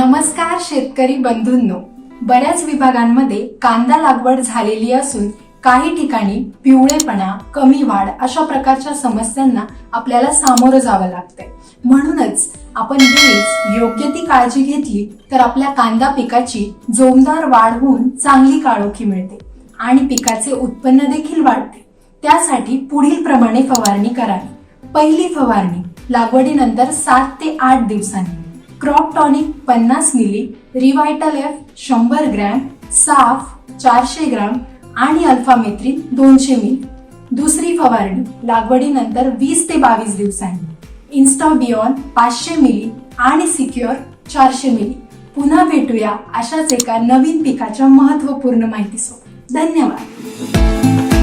नमस्कार शेतकरी बंधूंनो. बऱ्याच विभागांमध्ये कांदा लागवड झालेली असून काही ठिकाणी पिवळेपणा कमी वाढ अशा प्रकारच्या समस्यांना आपल्याला सामोरं जावं लागतंय. म्हणूनच आपण वेळीच योग्य ती काळजी घेतली तर आपल्या कांदा पिकाची जोमदार वाढ होऊन चांगली काळोखी मिळते आणि पिकाचे उत्पन्न देखील वाढते. त्यासाठी पुढील प्रमाणे फवारणी करावी. पहिली फवारणी लागवडीनंतर सात ते आठ दिवसांनी. क्रॉप टॉनिक पन्नास मिली रिव्हायटल एफ शंभर ग्रॅम साफ चारशे ग्राम आणि अल्फामेथ्रिन दोनशे मिली. दुसरी फवारणी लागवडीनंतर वीस ते बावीस दिवसांनी. इन्स्टा बियॉन पाचशे मिली आणि सिक्युअर चारशे मिली. पुन्हा भेटूया अशाच एका नवीन पिकाच्या महत्त्वपूर्ण माहितीसोबत. धन्यवाद.